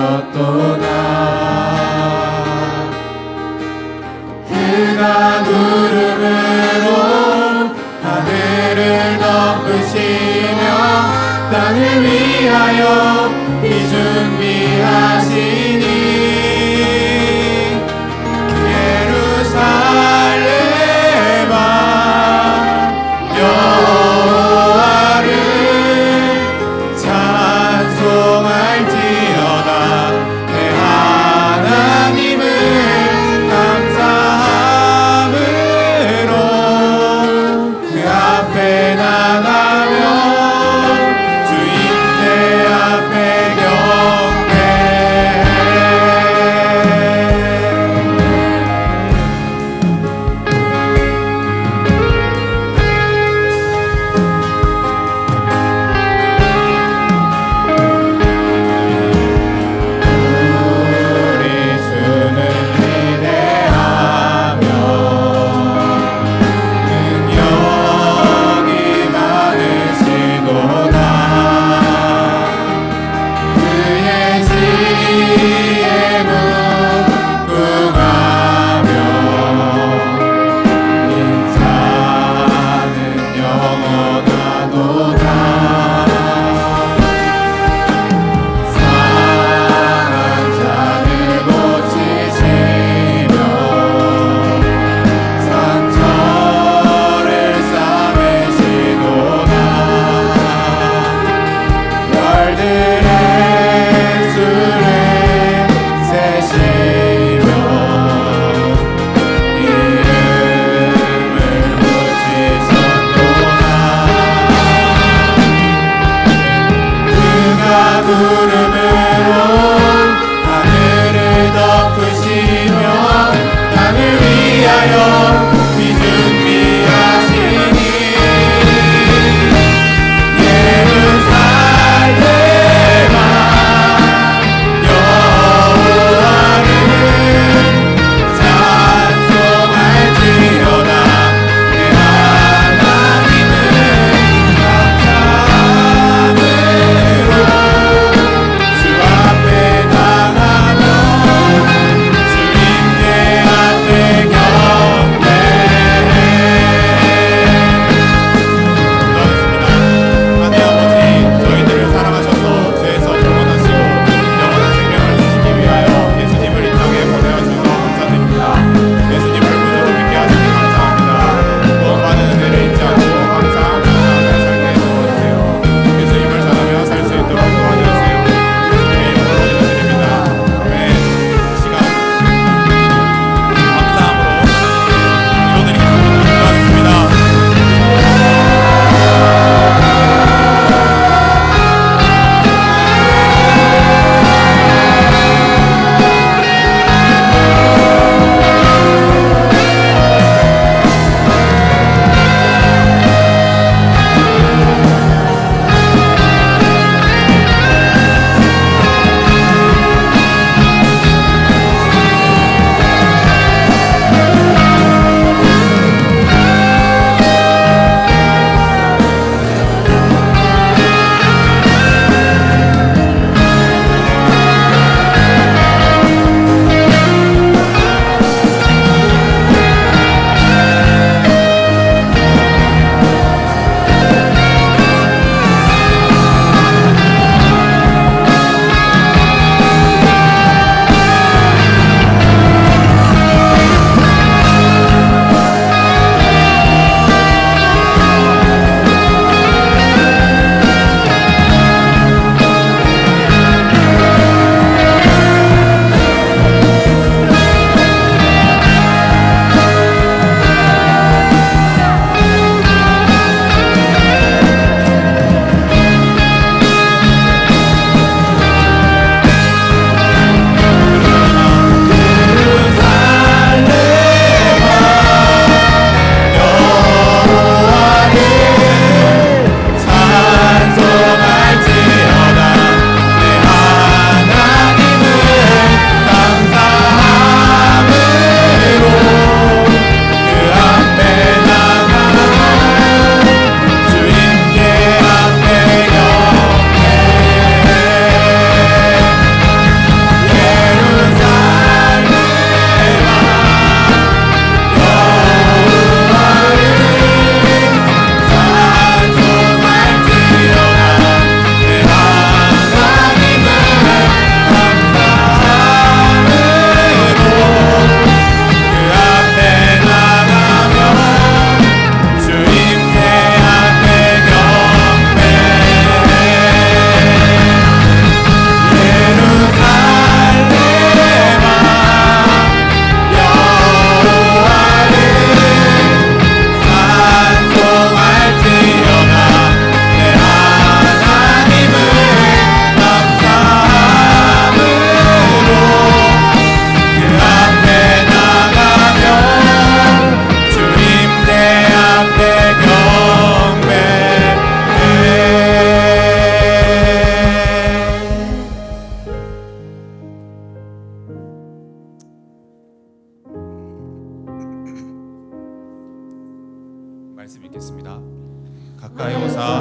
যত Yeah.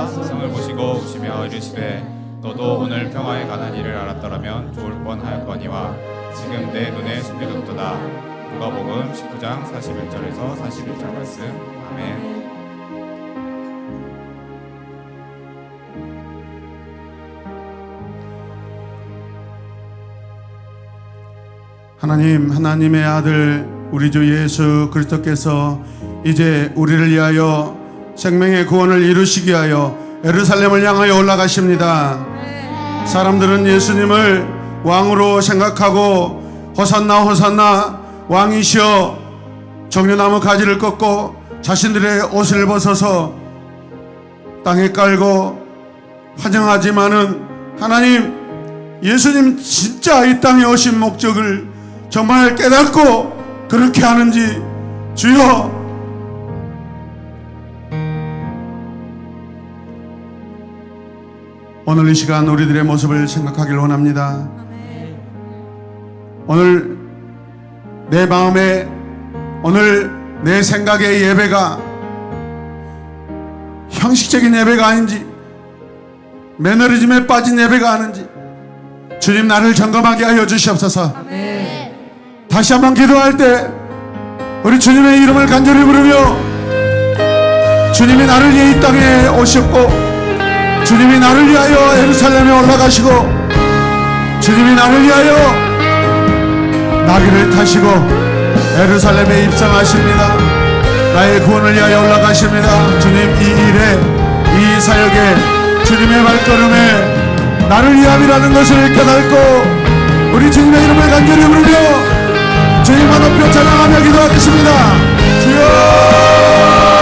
성을 보시고 우시며 이르시되 너도 오늘 평화에 관한 일을 알았더라면 좋을 뻔하였거니와 지금 내 눈에 숨겨졌도다. 누가복음 19장 41절에서 41절 말씀. 아멘. 하나님, 하나님의 아들 우리 주 예수 그리스도께서 이제 우리를 위하여 생명의 구원을 이루시기 위하여 예루살렘을 향하여 올라가십니다. 사람들은 예수님을 왕으로 생각하고 호산나 호산나 왕이시여 정류나무 가지를 꺾고 자신들의 옷을 벗어서 땅에 깔고 환영하지만은 하나님 예수님 진짜 이 땅에 오신 목적을 정말 깨닫고 그렇게 하는지 주여 오늘 이 시간 우리들의 모습을 생각하길 원합니다. 오늘 내 마음에 오늘 내 생각의 예배가 형식적인 예배가 아닌지 매너리즘에 빠진 예배가 아닌지 주님 나를 점검하게 하여 주시옵소서. 다시 한번 기도할 때 우리 주님의 이름을 간절히 부르며 주님이 나를 이 땅에 오셨고 주님이 나를 위하여 예루살렘에 올라가시고 주님이 나를 위하여 나귀를 타시고 예루살렘에 입성하십니다. 나의 구원을 위하여 올라가십니다. 주님 이 일에 이 사역에 주님의 발걸음에 나를 위함이라는 것을 깨닫고 우리 주님의 이름을 간절히 부르며 주님만 높여 찬양하며 기도하겠습니다. 주여!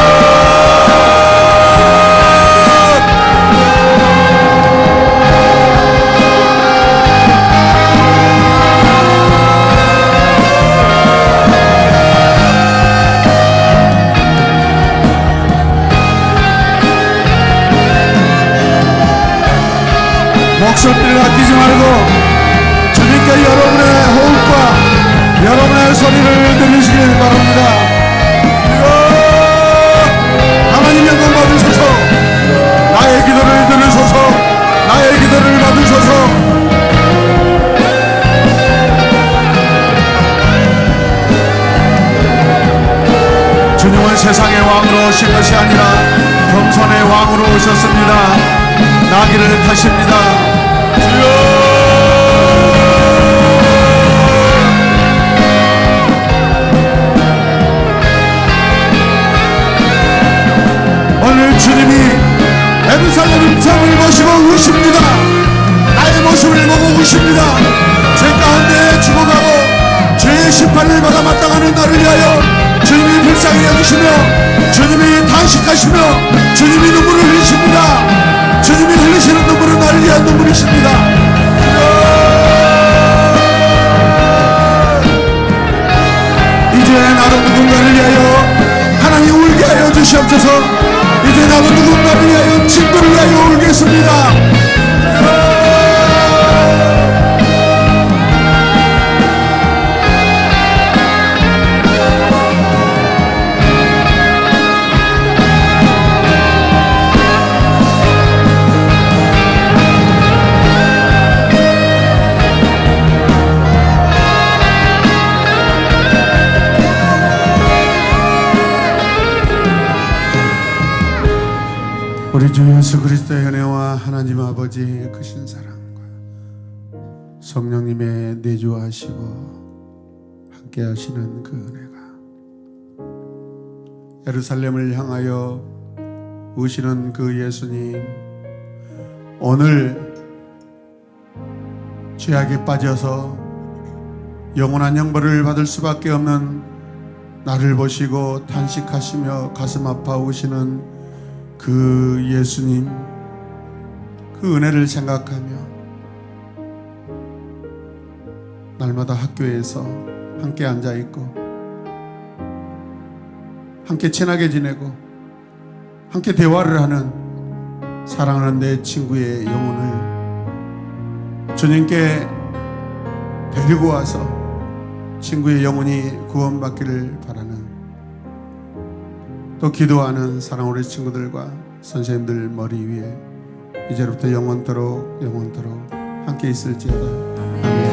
나귀를 타십니다. 예수 그리스도의 은혜와 하나님 아버지의 크신 사랑과 성령님의 내주하시고 함께 하시는 그 은혜가 예루살렘을 향하여 우시는 그 예수님 오늘 죄악에 빠져서 영원한 형벌을 받을 수밖에 없는 나를 보시고 탄식하시며 가슴 아파오시는 그 예수님 그 은혜를 생각하며 날마다 학교에서 함께 앉아 있고 함께 친하게 지내고 함께 대화를 하는 사랑하는 내 친구의 영혼을 주님께 데리고 와서 친구의 영혼이 구원받기를 바라는 또 기도하는 사랑 우리 친구들과 선생님들 머리 위에 이제부터 영원토록 영원토록 함께 있을지어다. 아멘.